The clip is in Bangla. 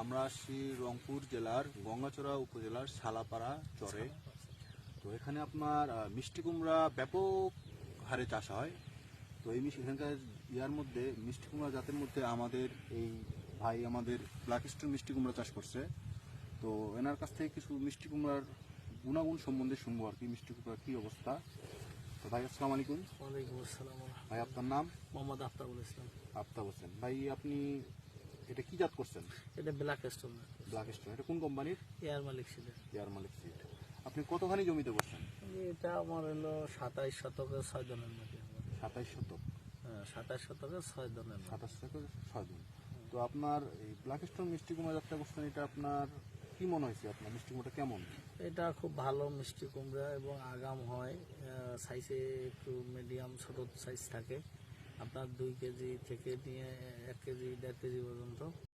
আমরা আসছি রংপুর জেলার গঙ্গাচড়া উপজেলার সালাপাড়া চরে। তো এখানে আপনার মিষ্টি কুমড়া ব্যাপক হারে চাষ হয়। তো এই মিষ্টি এখানকার ইয়ার মধ্যে মিষ্টি কুমড়া জাতের মধ্যে আমাদের এই ভাই আমাদের ব্ল্যাক স্টোন মিষ্টি কুমড়া চাষ করছে। তো এনার কাছ থেকে কিছু মিষ্টি কুমড়ার গুণাগুণ সম্বন্ধে শুনব আর কি মিষ্টি কুমড়ার কী অবস্থা। তো ভাই আসসালামু আলাইকুম। ওয়ালাইকুম আসসালাম। ভাই আপনার নাম? মোহাম্মদ আফতাবুল ইসলাম। আফতাব হোসেন। ভাই আপনি এটা কি জাত করছেন? এটা ব্ল্যাক স্টোন ব্ল্যাক স্টোন এটা কোন কোম্পানির? এয়ার মালিক ছিল এয়ার মালিক সিড আপনি কতখানি জমিতে করছেন এটা আমার হলো সাতাইশ শতকের ছয় জনের মধ্যে। সাতাইশ শতক। সাতাইশ শতকের ছয় জনের সাতাশ থেকে ছয় দিন। তো আপনার এই ব্ল্যাক স্টোন মিষ্টি কুমড়া যাত্রা করছেন এটা আপনার কি মনে হয়েছে আপনার? মিষ্টি কুমড়াটা কেমন? এটা খুব ভালো মিষ্টি কুমড়া এবং আগাম হয়। সাইজে একটু মিডিয়াম ছোট সাইজ থাকে। আপনার দুই কেজি থেকে নিয়ে এক কেজি দেড় কেজি পর্যন্ত।